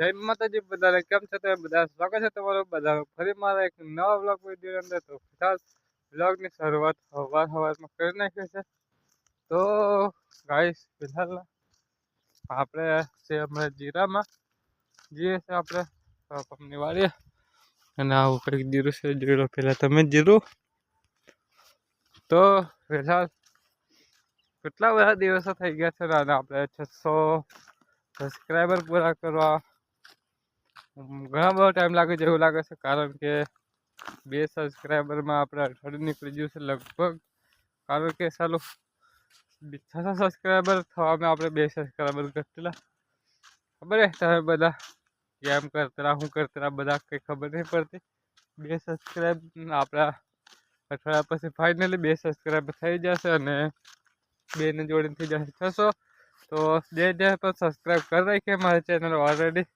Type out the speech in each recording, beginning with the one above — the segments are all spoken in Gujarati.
જય માતાજી બધાને કેમ છે તમે બધા સ્વાગત છે તમારું બધાનું ફરી મારા એક નવા બ્લોગ વિડીયો અંદર તો ફિલહાલ બ્લોગની શરૂઆત સવાર સવારમાં કરી નાખી છે તો ગાઈસ ફિલહાલ આપણે છે હમણાં જીરામાં જઈએ છે આપણે પંપની વાડીએ અને આવું કંઈક જીરું છે જોઈ લો પહેલાં તમે જ જીરું તો ફિલહાલ કેટલા બધા દિવસો થઈ ગયા છે ને અને આપણે છસો સબસ્ક્રાઈબર પૂરા કરવા ઉમ, ઘણા બધો ટાઈમ લાગે છે એવું લાગે છે, કારણ કે બે સબસ્ક્રાઈબરમાં આપણે અઠવાડિયું નીકળી ગયું છે લગભગ. કારણ કે ચાલો છસો સબસ્ક્રાઈબર થવામાં આપણે બે સબસ્ક્રાઈબર ઘટેલા ખબર હે તમે બધા? કેમ કરતા હું કરતા બધા કંઈ ખબર નહીં પડતી. બે સબસ્ક્રાઈબ આપણા અઠવાડિયા પછી ફાઇનલી બે સબસ્ક્રાઈબર થઈ જશે અને બેને જોડીને થઈ જશે. છસો તો જે જે પણ સબસ્ક્રાઈબ કરી રાખીએ મારી ચેનલ ઓલરેડી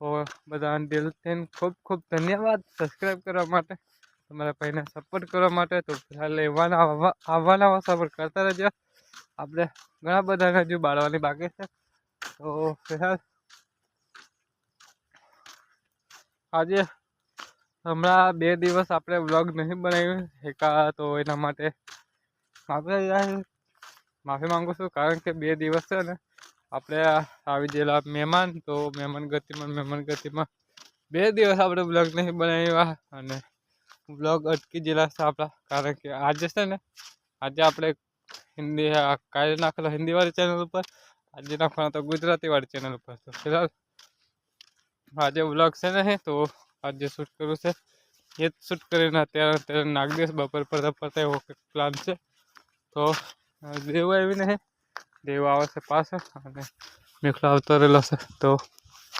તો બધાને દિલથી ખૂબ ખૂબ ધન્યવાદ સબસ્ક્રાઈબ કરવા માટે, તમારા ભાઈને સપોર્ટ કરવા માટે. તો ફિલહાલ એવાના આવા- આવવાના સપોર્ટ કરતા રહેજો. આપણે ઘણા બધાને હજુ બાળવાની બાકી છે. તો ફિલહાલ આજે હમણાં બે દિવસ આપણે વ્લોગ નહીં બનાવ્યું, એકા તો એના માટે આપણે માફી માંગુ છું, કારણ કે બે દિવસ છે ને આપણે આ આવી ગયેલા મહેમાન તો મહેમાન ગતિમાં મહેમાન ગતિમાં બે દિવસ આપણે બ્લોગ નહીં બનાવ્યા અને બ્લોગ અટકી ગયેલા છે આપણા કારણ કે આજે છે ને આજે આપણે હિન્દી આ કાલે નાખેલો હિન્દીવાળી ચેનલ ઉપર આજે નાખવાનો તો ગુજરાતીવાળી ચેનલ ઉપર તો ફિલહાલ આજે બ્લોગ છે ને તો આજે શૂટ કરવું છે એ જ શૂટ કરીને અત્યારે અત્યારે નાખી દઈશ બપોર પડતા પડતા એવો કંઈક પ્લાન છે તો અ, દેવ આવી નહીં દેવ આવે છે પાસે અને મેખલા આવતો રહેલો છે. તો